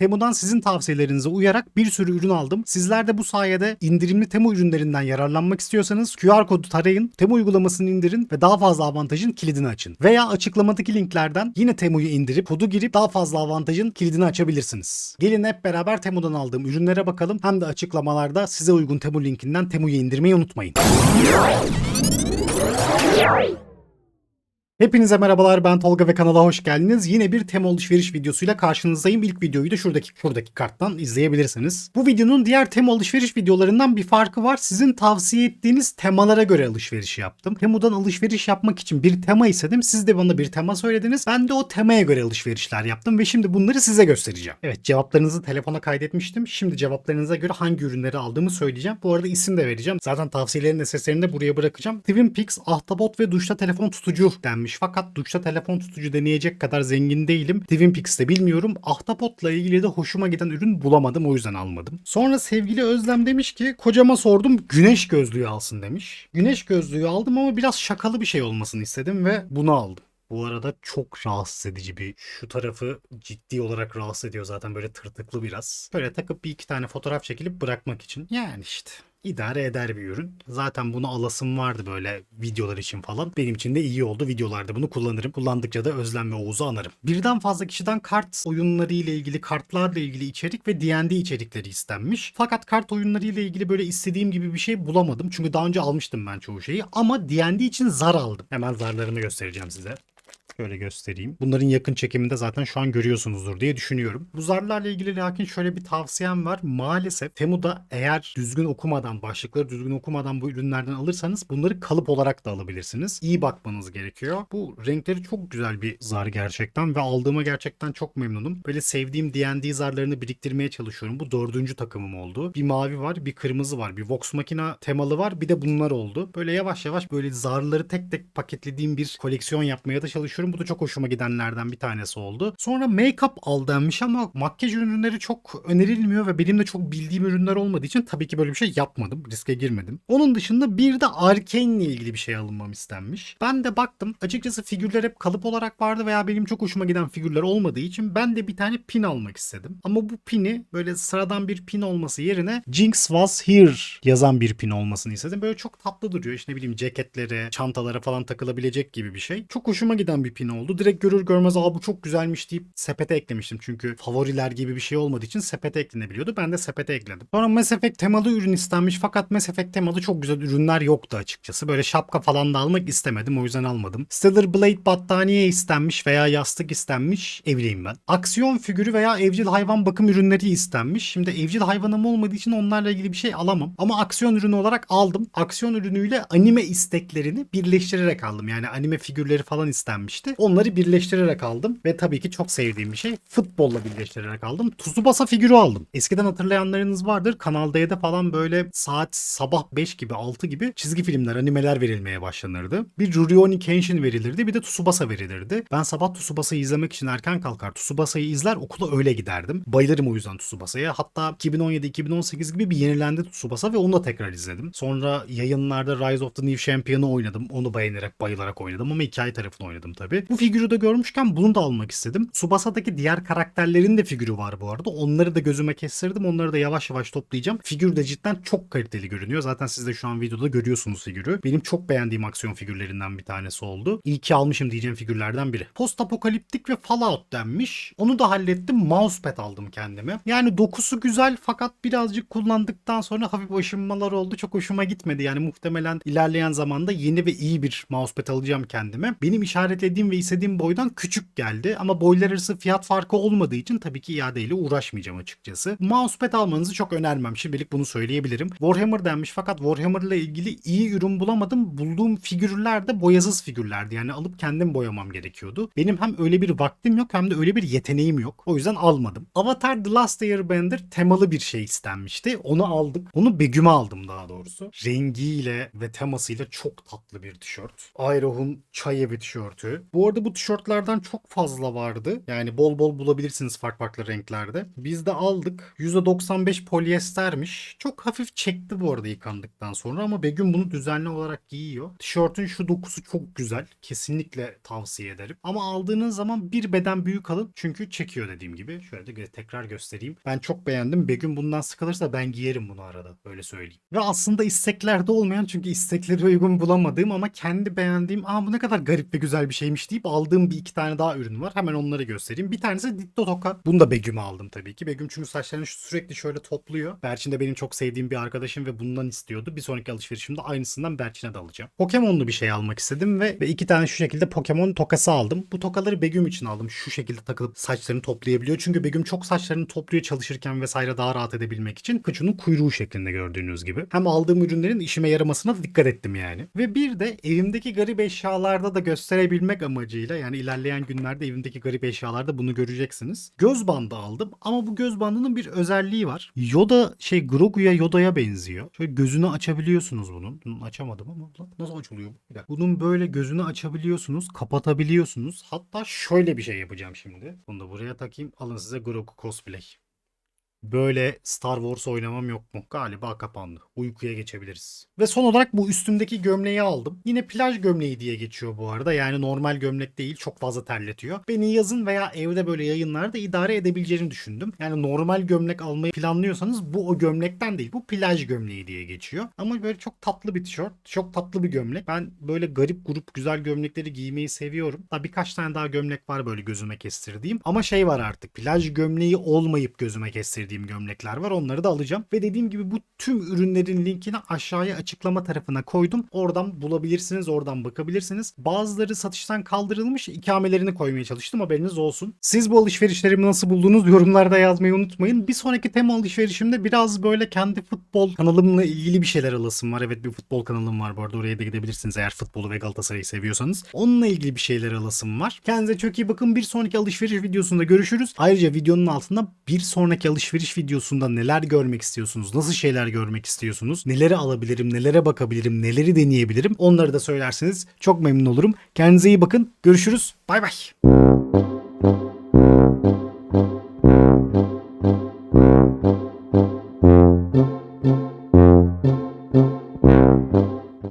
Temu'dan sizin tavsiyelerinize uyarak bir sürü ürün aldım. Sizler de bu sayede indirimli Temu ürünlerinden yararlanmak istiyorsanız QR kodu tarayın, Temu uygulamasını indirin ve daha fazla avantajın kilidini açın. Veya açıklamadaki linklerden yine Temu'yu indirip kodu girip daha fazla avantajın kilidini açabilirsiniz. Gelin hep beraber Temu'dan aldığım ürünlere bakalım. Hem de açıklamalarda size uygun Temu linkinden Temu'yu indirmeyi unutmayın. Hepinize merhabalar ben Tolga ve kanala hoş geldiniz. Yine bir Temu alışveriş videosuyla karşınızdayım. İlk videoyu da şuradaki şuradaki karttan izleyebilirsiniz. Bu videonun diğer Temu alışveriş videolarından bir farkı var. Sizin tavsiye ettiğiniz temalara göre alışveriş yaptım. Temu'dan alışveriş yapmak için bir tema istedim. Siz de bana bir tema söylediniz. Ben de o temaya göre alışverişler yaptım ve şimdi bunları size göstereceğim. Evet cevaplarınızı telefona kaydetmiştim. Şimdi cevaplarınıza göre hangi ürünleri aldığımı söyleyeceğim. Bu arada isim de vereceğim. Zaten tavsiyelerin seslerini de buraya bırakacağım. Twin Peaks, Ahtapot ve duşta telefon tutucu denmiş. Fakat duşta telefon tutucu deneyecek kadar zengin değilim. Twin Peaks'te bilmiyorum. Ahtapot'la ilgili de hoşuma giden ürün bulamadım. O yüzden almadım. Sonra sevgili Özlem demiş ki kocama sordum güneş gözlüğü alsın demiş. Güneş gözlüğü aldım ama biraz şakalı bir şey olmasını istedim ve bunu aldım. Bu arada çok rahatsız edici bir şu tarafı ciddi olarak rahatsız ediyor zaten böyle tırtıklı biraz. Böyle takıp bir iki tane fotoğraf çekilip bırakmak için. Yani işte idare eder bir ürün. Zaten bunu alasım vardı böyle videolar için falan. Benim için de iyi oldu. Videolarda bunu kullanırım. Kullandıkça da Özlem ve Oğuz'u anarım. Birden fazla kişiden kart oyunları ile ilgili, kartlarla ilgili içerik ve D&D içerikleri istenmiş. Fakat kart oyunları ile ilgili böyle istediğim gibi bir şey bulamadım. Çünkü daha önce almıştım ben çoğu şeyi. Ama D&D için zar aldım. Hemen zarlarımı göstereceğim size. Şöyle göstereyim. Bunların yakın çekiminde zaten şu an görüyorsunuzdur diye düşünüyorum. Bu zarlarla ilgili lakin şöyle bir tavsiyem var. Maalesef Temu'da eğer düzgün okumadan, başlıkları düzgün okumadan bu ürünlerden alırsanız bunları kalıp olarak da alabilirsiniz. İyi bakmanız gerekiyor. Bu renkleri çok güzel bir zar gerçekten ve aldığıma gerçekten çok memnunum. Böyle sevdiğim D&D zarlarını biriktirmeye çalışıyorum. Bu dördüncü takımım oldu. Bir mavi var, bir kırmızı var, bir Vox Machina temalı var, bir de bunlar oldu. Böyle yavaş yavaş böyle zarları tek tek paketlediğim bir koleksiyon yapmaya da çalışıyorum. Bu da çok hoşuma gidenlerden bir tanesi oldu. Sonra make-up al denmiş ama makyaj ürünleri çok önerilmiyor ve benim de çok bildiğim ürünler olmadığı için tabii ki böyle bir şey yapmadım. Riske girmedim. Onun dışında bir de Arkane ile ilgili bir şey alınmam istenmiş. Ben de baktım. Açıkçası figürler hep kalıp olarak vardı veya benim çok hoşuma giden figürler olmadığı için ben de bir tane pin almak istedim. Ama bu pini böyle sıradan bir pin olması yerine Jinx was here yazan bir pin olmasını istedim. Böyle çok tatlı duruyor. İşte ne bileyim ceketlere, çantalara falan takılabilecek gibi bir şey. Çok hoşuma giden bir pin oldu. Direkt görür görmez aa bu çok güzelmiş deyip sepete eklemiştim. Çünkü favoriler gibi bir şey olmadığı için sepete eklenebiliyordu. Ben de sepete ekledim. Sonra Mass Effect temalı ürün istenmiş fakat Mass Effect temalı çok güzel ürünler yoktu açıkçası. Böyle şapka falan da almak istemedim o yüzden almadım. Stellar Blade battaniye istenmiş veya yastık istenmiş. Evliyim ben. Aksiyon figürü veya evcil hayvan bakım ürünleri istenmiş. Şimdi evcil hayvanım olmadığı için onlarla ilgili bir şey alamam. Ama aksiyon ürünü olarak aldım. Aksiyon ürünüyle anime isteklerini birleştirerek aldım. Yani anime figürleri falan istenmişti. Onları birleştirerek aldım ve tabii ki çok sevdiğim bir şey futbolla birleştirerek aldım. Tsubasa figürü aldım. Eskiden hatırlayanlarınız vardır. Kanal D'de falan böyle saat sabah 5 gibi 6 gibi çizgi filmler, animeler verilmeye başlanırdı. Bir Rurouni Kenshin verilirdi bir de Tsubasa verilirdi. Ben sabah Tsubasa'yı izlemek için erken kalkar. Tsubasa'yı izler okula öyle giderdim. Bayılırım o yüzden Tsubasa'ya. Hatta 2017-2018 gibi bir yenilendi Tsubasa ve onu da tekrar izledim. Sonra yayınlarda Rise of the New Champion'ı oynadım. Onu beğenerek, bayılarak oynadım ama hikaye tarafını oynadım tabii. Bu figürü de görmüşken bunu da almak istedim. Tsubasa'daki diğer karakterlerin de figürü var bu arada. Onları da gözüme kestirdim. Onları da yavaş yavaş toplayacağım. Figür de cidden çok kaliteli görünüyor. Zaten siz de şu an videoda görüyorsunuz figürü. Benim çok beğendiğim aksiyon figürlerinden bir tanesi oldu. İyi ki almışım diyeceğim figürlerden biri. Post apokaliptik ve Fallout denmiş. Onu da hallettim. Mousepad aldım kendime. Yani dokusu güzel fakat birazcık kullandıktan sonra hafif aşınmalar oldu. Çok hoşuma gitmedi. Yani muhtemelen ilerleyen zamanda yeni ve iyi bir mousepad alacağım kendime. Benim işaretlediğim ve istediğim boydan küçük geldi. Ama boylar arası fiyat farkı olmadığı için tabii ki iadeyle uğraşmayacağım açıkçası. Mousepad almanızı çok önermem. Şimdilik bunu söyleyebilirim. Warhammer denmiş fakat Warhammer ile ilgili iyi ürün bulamadım. Bulduğum figürler de boyasız figürlerdi. Yani alıp kendim boyamam gerekiyordu. Benim hem öyle bir vaktim yok hem de öyle bir yeteneğim yok. O yüzden almadım. Avatar The Last Airbender temalı bir şey istenmişti. Onu aldık. Onu Begüm'e aldım daha doğrusu. Rengiyle ve temasıyla çok tatlı bir tişört. Iroh'un çay evi tişörtü. Bu arada bu tişörtlerden çok fazla vardı. Yani bol bol bulabilirsiniz farklı farklı renklerde. Biz de aldık. %95 polyestermiş. Çok hafif çekti bu arada yıkandıktan sonra ama Begüm bunu düzenli olarak giyiyor. Tişörtün şu dokusu çok güzel. Kesinlikle tavsiye ederim. Ama aldığınız zaman bir beden büyük alın. Çünkü çekiyor dediğim gibi. Şöyle de tekrar göstereyim. Ben çok beğendim. Begüm bundan sıkılırsa ben giyerim bunu arada. Öyle söyleyeyim. Ve aslında isteklerde olmayan çünkü istekleri uygun bulamadığım ama kendi beğendiğim aa bu ne kadar garip ve güzel bir şeymiş deyip aldığım bir iki tane daha ürün var. Hemen onları göstereyim. Bir tanesi Ditto Toka. Bunu da Begüm'e aldım tabii ki. Begüm çünkü saçlarını sürekli şöyle topluyor. Berçin de benim çok sevdiğim bir arkadaşım ve bundan istiyordu. Bir sonraki alışverişimde aynısından Berçin'e de alacağım. Pokemon'lu bir şey almak istedim ve, ve iki tane şu şekilde Pokemon tokası aldım. Bu tokaları Begüm için aldım. Şu şekilde takılıp saçlarını toplayabiliyor. Çünkü Begüm çok saçlarını topluyor çalışırken vesaire daha rahat edebilmek için. Kıçının kuyruğu şeklinde gördüğünüz gibi. Hem aldığım ürünlerin işime yaramasına da dikkat ettim yani. Ve bir de evimdeki garip eşyalarda da gösterebilmek amacıyla yani ilerleyen günlerde evimdeki garip eşyalarda bunu göreceksiniz. Göz bandı aldım ama bu göz bandının bir özelliği var. Yoda şey Grogu'ya Yoda'ya benziyor. Şöyle gözünü açabiliyorsunuz bunun. Bunu açamadım ama nasıl açılıyor bu? Bir dakika. Bunun böyle gözünü açabiliyorsunuz, kapatabiliyorsunuz. Hatta şöyle bir şey yapacağım şimdi. Bunu da buraya takayım. Alın size Grogu cosplay. Böyle Star Wars oynamam yok mu? Galiba kapandı. Uykuya geçebiliriz. Ve son olarak bu üstümdeki gömleği aldım. Yine plaj gömleği diye geçiyor bu arada. Yani normal gömlek değil. Çok fazla terletiyor. Beni yazın veya evde böyle yayınlarda idare edebileceğini düşündüm. Yani normal gömlek almayı planlıyorsanız bu o gömlekten değil. Bu plaj gömleği diye geçiyor. Ama böyle çok tatlı bir tişört. Çok tatlı bir gömlek. Ben böyle garip grup güzel gömlekleri giymeyi seviyorum. Daha birkaç tane daha gömlek var böyle gözüme kestirdiğim. Ama şey var artık. Plaj gömleği olmayıp gözüme kestirdiğim gömlekler var. Onları da alacağım. Ve dediğim gibi bu tüm ürünlerin linkini aşağıya açıklama tarafına koydum. Oradan bulabilirsiniz. Oradan bakabilirsiniz. Bazıları satıştan kaldırılmış. ikamelerini koymaya çalıştım. Haberiniz olsun. Siz bu alışverişlerimi nasıl buldunuz? Yorumlarda yazmayı unutmayın. Bir sonraki tema alışverişimde biraz böyle kendi futbol kanalımla ilgili bir şeyler alasım var. Evet bir futbol kanalım var bu arada. Oraya da gidebilirsiniz eğer futbolu ve Galatasaray'ı seviyorsanız. Onunla ilgili bir şeyler alasım var. Kendinize çok iyi bakın. Bir sonraki alışveriş videosunda görüşürüz. Ayrıca videonun altında bir sonraki alışveriş videosunda neler görmek istiyorsunuz? Nasıl şeyler görmek istiyorsunuz? Neleri alabilirim? Nelere bakabilirim? Neleri deneyebilirim? Onları da söylerseniz çok memnun olurum. Kendinize iyi bakın. Görüşürüz. Bay bay.